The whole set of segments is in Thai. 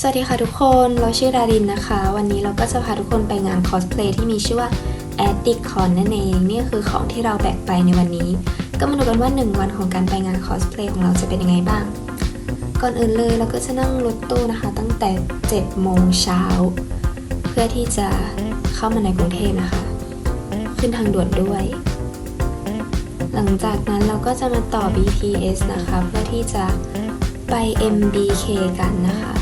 สวัสดีค่ะทุกคน เราชื่อดารินนะคะ วันนี้เราก็จะพาทุกคนไปงานคอสเพลย์ที่มีชื่อว่า Addict Con นั่นเอง นี่คือของที่เราแบกไปในวันนี้ ก็มาดูกันว่า 1 วันของการไปงานคอสเพลย์ของเราจะเป็นยังไงบ้าง ก่อนอื่นเลยเราก็จะนั่งรถตู้นะคะ ตั้งแต่ 7 โมงเช้า เพื่อที่จะเข้ามาในกรุงเทพนะคะ ขึ้นทางด่วนด้วย หลังจากนั้นเราก็จะมาต่อ BTS นะคะ เพื่อที่จะไป MBK กันนะคะ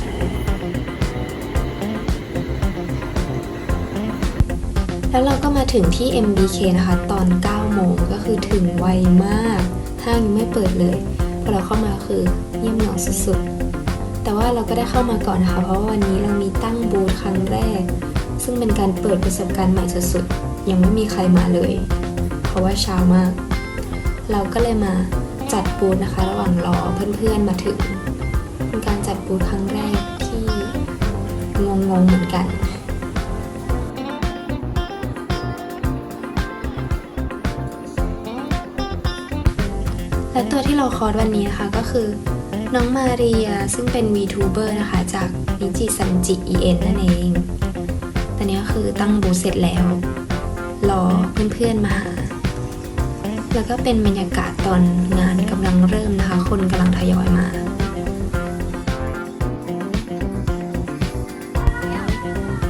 แล้วเราก็มาถึงที่ MBK นะคะ ตอน 9 โมงก็คือถึงไวมาก ห้างยังไม่เปิดเลยพอเราเข้ามาคือเงียบเหงาสุดๆ แต่ว่าเราก็ได้เข้ามาก่อนนะคะ เพราะว่าวันนี้เรามีตั้งบูธครั้งแรก ซึ่งเป็นการเปิดประสบการณ์ใหม่สุดๆ ยังไม่มีใครมาเลย เพราะว่าเช้ามาก เราก็เลยมาจัดบูธนะคะ ระหว่างรอเพื่อนๆมาถึง เป็นการจัดบูธครั้งแรกที่งงๆเหมือนกัน ตัวที่เราคอร์สวันนี้นะคะก็คือ น้องมาเรียซึ่งเป็น VTuber นะคะ จากนิจิซันจิ EN นั่นเอง ตอนนี้ก็คือตั้งบูเสร็จแล้ว รอเพื่อนๆมาหา แล้วก็เป็นบรรยากาศตอนงานกำลังเริ่มนะคะ คนกำลังทยอยมา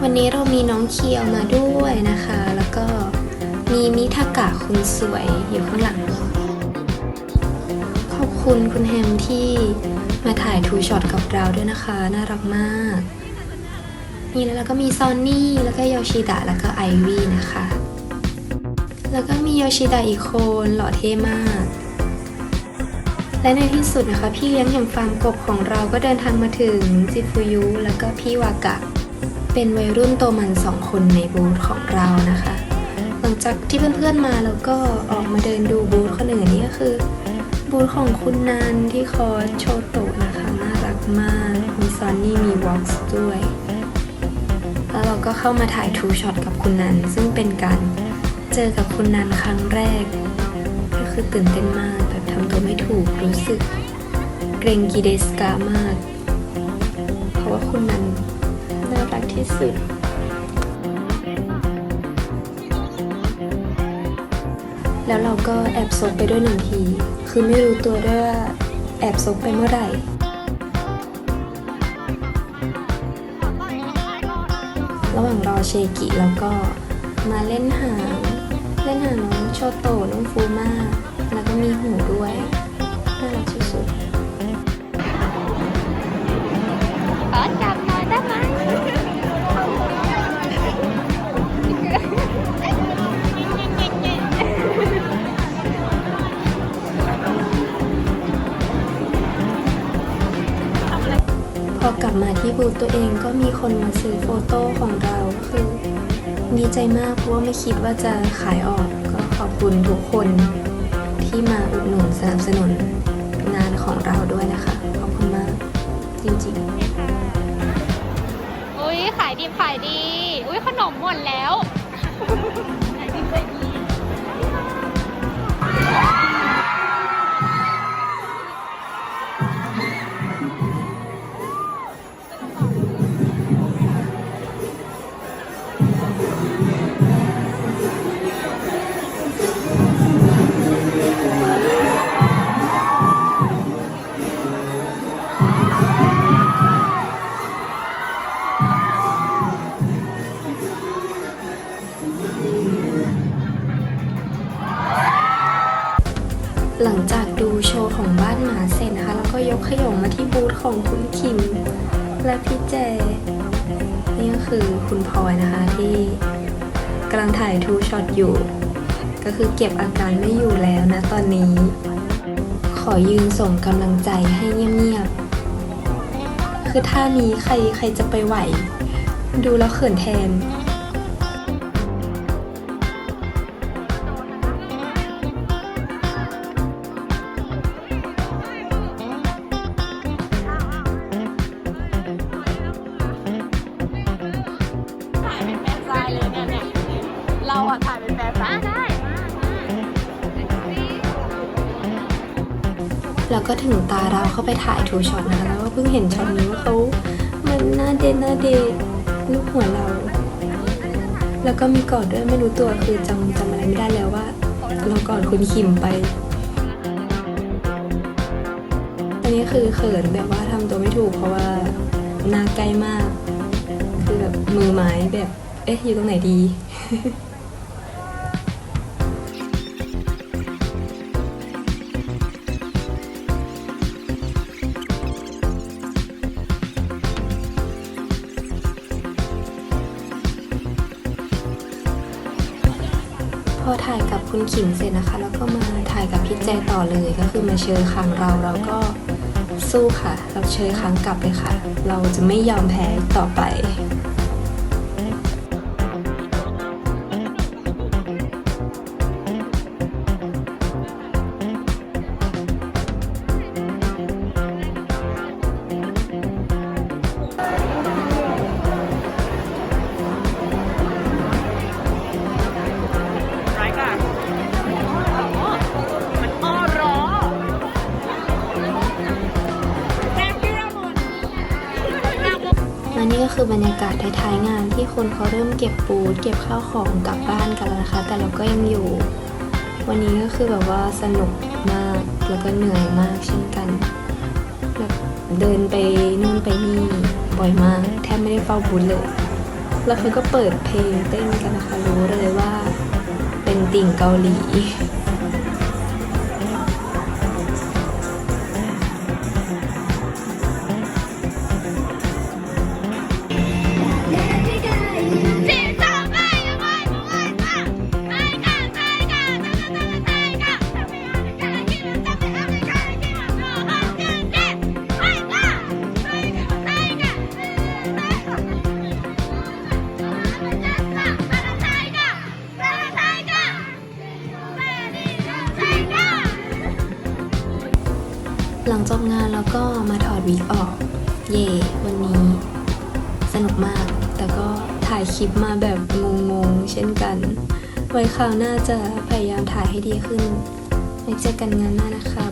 วันนี้เรามีน้องเคียวมาด้วยนะคะ แล้วก็มีมิทากะคุณสวยอยู่ข้างหลังขอบ คุณคุณแฮมที่มาถ่ายทูช็อตกับเราด้วยนะคะ น่ารักมาก นี่แล้วเราก็มีซอนนี่แล้วก็โยชิดะแล้วก็ไอวี่นะคะ แล้วก็มีโยชิดะอีกคนหล่อเท่มาก และในที่สุดนะคะ พี่เลี้ยงแห่งฟาร์มกบของเราก็เดินทางมาถึงจิฟุยุแล้วก็พี่วากะ เป็นวัยรุ่นโตมันสองคนในบูธของเรานะคะ หลังจากที่เพื่อนๆมาแล้วก็ออกมาเดินดูบูธคนอื่นนี่ก็คือ บูธของคุณนันที่คอร์โชโตะนะคะ น่ารักมาก มีซอนนี่มีวอล์กส์ด้วย แล้วเราก็เข้ามาถ่ายทูช็อตกับคุณนัน ซึ่งเป็นการเจอกับคุณนันครั้งแรก ก็คือตื่นเต้นมากแบบทำตัวไม่ถูกรู้สึกเกรงกีเดสกามาก เพราะว่าคุณนันน่ารักที่สุดแล้วเราก็แอบซบไปด้วยหนึ่งที คือไม่รู้ตัวด้วยว่าแอบซบไปเมื่อไหร่ระหว่างรอเชกิแล้วก็มาเล่นหาง เล่นหางน้องโชโตน้องฟูมาแล้วก็มีหูด้วย พอกลับมาที่บูธตัวเองก็มีคนมาซื้อโฟโต้ของเราคือดีใจมากเพราะว่าไม่คิดว่าจะขายออกก็ขอบคุณทุกคนที่มาอุดหนุนสนับสนุนงานของเราด้วยนะคะ ขอบคุณมากจริงๆ อุ้ยขายดีขายดี อุ้ยขนมหมดแล้ว หลังจากดูโชว์ของบ้านหมาเสร็จนะคะแล้วก็ยกขยงมาที่บูธของคุณคิม และพี่เจ นี่ก็คือคุณพลอยนะคะที่กำลังถ่ายทูช็อตอยู่ ก็คือเก็บอาการไม่อยู่แล้วนะตอนนี้ ขอยืนส่งกำลังใจให้เงียบๆคือท่านี้ใครใครจะไปไหว ดูแล้วเขินแทน แล้วก็ถึงตาเราเข้าไปถ่ายทูช็อตนะคะแล้วก็เพิ่งเห็นช็อตนี้ว่าเขามันน่าหน้าเดทลูกหัวเรา แล้วก็มีกอดด้วยไม่รู้ตัวคือจำจำอะไรไม่ได้แล้วว่า เรากอดคุณขิมไปอันนี้คือเขินแบบว่าทำตัวไม่ถูกเพราะว่าหน้าใกล้มาก คือแบบมือไม้แบบ เอ๊ะอยู่ตรงไหนดี ถ่ายกับคุณขิมเสร็จนะคะ แล้วก็มาถ่ายกับพี่แจต่อเลยก็คือมาเชยค้างเราเราก็สู้ค่ะ เราเชยค้างกลับเลยค่ะ เราจะไม่ยอมแพ้ต่อไป คือบรรยากาศท้ายๆงานที่คนเขาเริ่มเก็บปูดเก็บข้าวของกลับบ้านกันแล้วนะคะ แต่เราก็ยังอยู่ วันนี้ก็คือแบบว่าสนุกมากแล้วก็เหนื่อยมากเช่นกันแบบเดินไปนู่นไปนี่บ่อยมากแทบไม่ได้เฝ้าบูธเลยแล้วเขาก็เปิดเพลงเต้นกันนะคะรู้เลยว่า เป็นติ่งเกาหลี หลังจบงานแล้วก็มาถอดวิกออก เย่วันนี้ สนุกมาก แต่ก็ถ่ายคลิปมาแบบงงๆ เช่นกัน ไว้คราวหน้าจะพยายามถ่ายให้ดีขึ้นไว้เจอกันงานหน้านะคะ